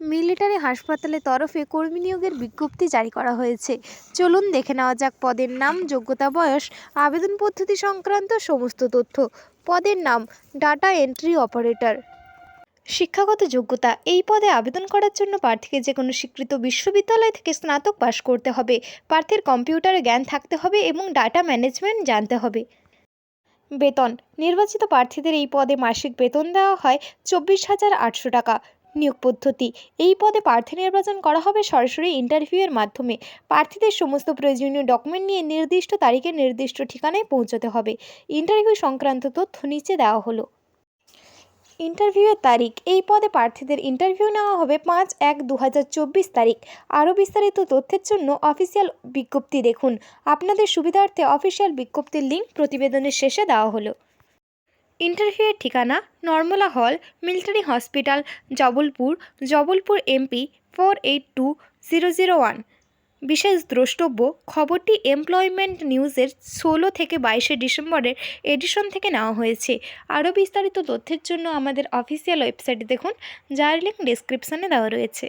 Military হাসপাতালের তরফে কর্মী নিয়োগের বিজ্ঞপ্তি জারি করা হয়েছে। চলুন দেখে নেওয়া যাক পদের নাম, যোগ্যতা, বয়স, আবেদন পদ্ধতি সংক্রান্ত সমস্ত তথ্য। পদের নাম, ডাটা এন্ট্রি অপারেটর। শিক্ষাগত যোগ্যতা, এই পদে আবেদন করার জন্য প্রার্থীকে যে কোনো স্বীকৃত বিশ্ববিদ্যালয় থেকে স্নাতক পাশ করতে হবে। প্রার্থীর কম্পিউটারে জ্ঞান থাকতে হবে এবং ডাটা ম্যানেজমেন্ট জানতে হবে। বেতন, নির্বাচিত প্রার্থীদের এই পদে মাসিক বেতন দেওয়া হয় চব্বিশ হাজার আটশো টাকা। নিয়োগ পদ্ধতি। এই পদে প্রার্থী নির্বাচন করা হবে সরাসরি ইন্টারভিউয়ের মাধ্যমে। প্রার্থীদের সমস্ত প্রয়োজনীয় ডকুমেন্ট নিয়ে নির্দিষ্ট তারিখে নির্দিষ্ট ঠিকানায় পৌঁছতে হবে। ইন্টারভিউ সংক্রান্ত তথ্য নিচে দেওয়া হলো। ইন্টারভিউয়ের তারিখ। এই পদে প্রার্থীদের ইন্টারভিউ নেওয়া হবে পাঁচ এক দু তারিখ। আরও বিস্তারিত তথ্যের জন্য অফিসিয়াল বিজ্ঞপ্তি দেখুন। আপনাদের সুবিধার্থে অফিসিয়াল বিজ্ঞপ্তির লিঙ্ক প্রতিবেদনের শেষে দেওয়া হলো। ইন্টারভিউয়ের ঠিকানা নর্মলা হল, military hospital, Jabalpur Jabalpur MP four eight two zero zero one. বিশেষ দ্রষ্টব্য, খবরটি এমপ্লয়মেন্ট নিউজের ষোলো থেকে বাইশে ডিসেম্বরের এডিশন থেকে নেওয়া হয়েছে। আরও বিস্তারিত তথ্যের জন্য আমাদের অফিসিয়াল ওয়েবসাইট দেখুন, যার লিঙ্ক ডেসক্রিপশানে দেওয়া রয়েছে।